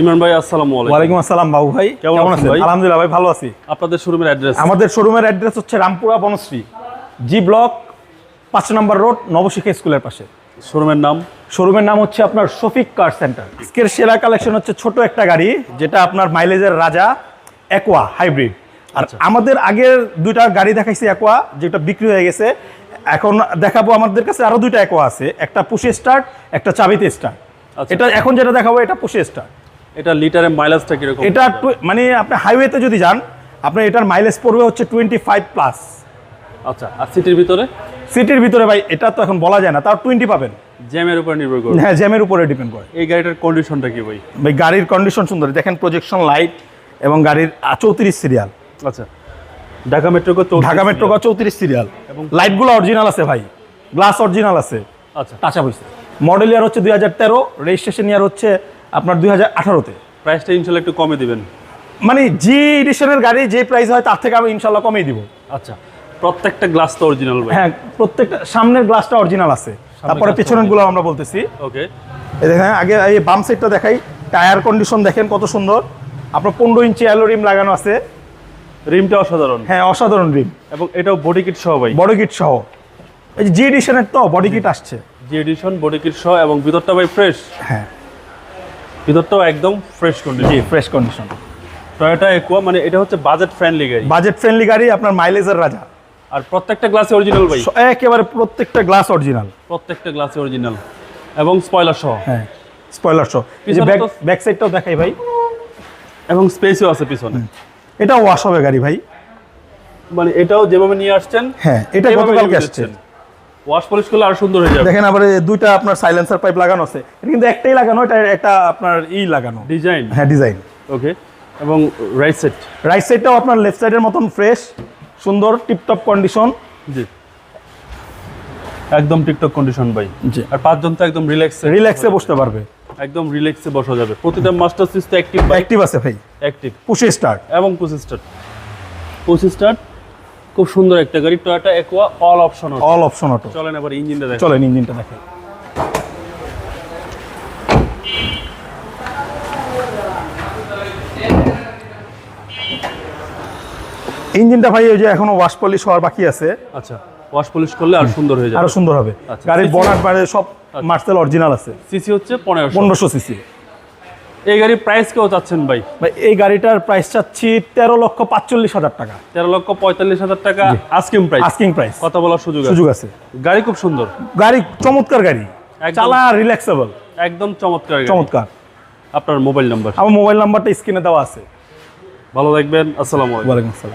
ইমরান ভাই আসসালামু আলাইকুম। ওয়ালাইকুম আসসালাম বাবু ভাই। কেমন আছেন ভাই? আলহামদুলিল্লাহ ভাই ভালো আছি। আপনাদের শোরুমের অ্যাড্রেস আমাদের শোরুমের অ্যাড্রেস হচ্ছে রামপুরা বনশ্রী জি ব্লক পাঁচ নম্বর রোড নবশিখা স্কুলের পাশে। শোরুমের নাম? শোরুমের নাম হচ্ছে আপনার শফিক কার সেন্টার আজকের সেরা কালেকশন হচ্ছে ছোট একটা গাড়ি যেটা আপনার মাইলেজের রাজা অ্যাকোয়া হাইব্রিড আর আচ্ছা। আমাদের আগের দুইটা গাড়ি দেখাইছি অ্যাকোয়া যেটা বিক্রি হয়ে গেছে। এখন দেখাবো আমাদের কাছে আরও দুইটা অ্যাকোয়া আছে একটা পুষে স্টার্ট একটা চাবিতে স্টার্ট আচ্ছা। এটা এখন যেটা দেখাবো এটা পুষে স্টার্ট এটা লিটারের মাইলেজটা কীরকম? এটা মানে আপনি হাইওয়েতে যদি যান আপনার এটার মাইলেজ পড়বে হচ্ছে টোয়েন্টি ফাইভ প্লাস আচ্ছা আর সিটির ভিতরে? সিটির ভিতরে ভাই এটা তো এখন বলা যায় না তার টোয়েন্টি পাবেন। জ্যামের উপর নির্ভর করে। হ্যাঁ জ্যামের উপরে ডিপেন্ড করে। এই গাড়িটার কন্ডিশনটা কি ভাই? ভাই গাড়ির কন্ডিশন সুন্দর। দেখেন প্রজেকশন লাইট এবং গাড়ির চৌত্রিশ সিরিয়াল আচ্ছা। ঢাকা মেট্রো ঢাকা মেট্রো চৌত্রিশ সিরিয়াল এবং লাইটগুলো অরিজিনাল আছে ভাই। গ্লাস অরিজিনাল আছে। আচ্ছা। টাচা হয়েছে মডেল ইয়ার হচ্ছে দুই হাজার তেরো রেজিস্ট্রেশন ইয়ার হচ্ছে আপনার দুই হাজার আঠারোতে। প্রাইসটা ইনশাল্লাহ একটু কমে দিবেন। মানে জি এডিশনের গাড়ি যে প্রাইস হয় তার থেকে আমি ইনশাল্লাহ কমিয়ে দিব। আচ্ছা প্রত্যেকটা গ্লাস তো অরিজিনাল হ্যাঁ প্রত্যেকটা সামনের গ্লাসটা অরিজিনাল আছে। তারপরে পেছনেরগুলো আমরা বলতেছি। ওকে এই দেখেন আগে এই বাম সাইডটা দেখাই। টায়ার কন্ডিশন দেখেন কত সুন্দর। আপনার পনেরো ইঞ্চি অ্যালো রিম লাগানো আছে। রিমটা অসাধারণ। হ্যাঁ অসাধারণ রিম এবং এটাও বডি কিট সহ ভাই। বডি কিট সহ। এই যে জি এডিশনের তো বডি কিট আসছে। জি এডিশন বডি কিট সহ এবং ভিতরটা ভাই ফ্রেশ হ্যাঁ। ভিতরটাও একদম ফ্রেশ জি condition fresh condition Toyota Aqua মানে এটা হচ্ছে বাজেট ফ্রেন্ডলি গাড়ি। বাজেট ফ্রেন্ডলি গাড়ি আপনার মাইলেজের রাজা। আর প্রত্যেকটা গ্লাসে অরিজিনাল ভাই। একেবারে প্রত্যেকটা গ্লাস অরিজিনাল প্রত্যেকটা গ্লাসে অরিজিনাল এবং স্পয়লার সহ। হ্যাঁ স্পয়লার সহ। এই যে ব্যাক ব্যাক সাইডটাও দেখাই ভাই। এবং স্পেসও আছে পিছনে। এটা ওয়াশ হবে গাড়ি ভাই। মানে এটাও যেভাবে নিয়ে আসছেন হ্যাঁ এটা গতকালকে নিয়ে আসছে। যাচ্ছেন। ওয়াশ পলিশ করলে আরও সুন্দর হয়ে যাবে। দেখেন আবার দুইটা আপনার সাইলেন্সার পাইপ লাগানো আছে। এটা কিন্তু একটাই লাগানো এটা একটা আপনার ই লাগানো। ডিজাইন হ্যাঁ ডিজাইন ওকে এবং রাইট সেট রাইট সাইডটাও আপনার লেফট সাইডের মতন ফ্রেশ সুন্দর টিপটপ কন্ডিশন জি। একদম টিকটক কন্ডিশন ভাই। জি। আর পাঁচজন তো একদম রিল্যাক্স রিল্যাক্সে বসতে পারবে। একদম রিল্যাক্সে বসা যাবে। প্রতিটা মাস্টার সিস্ট অ্যাক্টিভ বাইক অ্যাক্টিভ আছে ভাই। অ্যাক্টিভ পুশে স্টার্ট এবং পুসি স্টার্ট পুসি স্টার্ট খুব সুন্দর একটা গাড়ি Toyota Aqua all option auto all option auto চলেন আবার ইঞ্জিনটা দেখেন। চলেন ইঞ্জিনটা দেখেন। ইঞ্জিনটা ভাই ওই যে এখনও ওয়াশ পলিশ হওয়ার বাকি আছে। আচ্ছা ওয়াশ পলিশ করলে আর সুন্দর হয়ে আরও যাবে সুন্দর হবে। আচ্ছা। গাড়ির বনাট বাইরে সব মার্সেল অরিজিনাল আছে। সিসি হচ্ছে পনেরোশো। পনেরোশো সিসি এই গাড়ির প্রাইস কেউ চাচ্ছেন ভাই? ভাই এই গাড়িটার প্রাইস চাচ্ছি তেরো লক্ষ পাঁচচল্লিশ হাজার টাকা। তেরো লক্ষ পঁয়তাল্লিশ হাজার টাকা আস্কিং প্রাইস আস্কিং প্রাইস কথা বলার সুযোগ সুযোগ আছে। গাড়ি খুব সুন্দর। গাড়ি চমৎকার গাড়ি। চালা রিল্যাক্সেবল একদম চমৎকার চমৎকার। আপনার মোবাইল নাম্বার আমার মোবাইল নাম্বারটা স্ক্রিনে দেওয়া আছে। ভালো থাকবেন। আসসালামু আলাইকুম। ওয়ালাইকুম আসসালাম।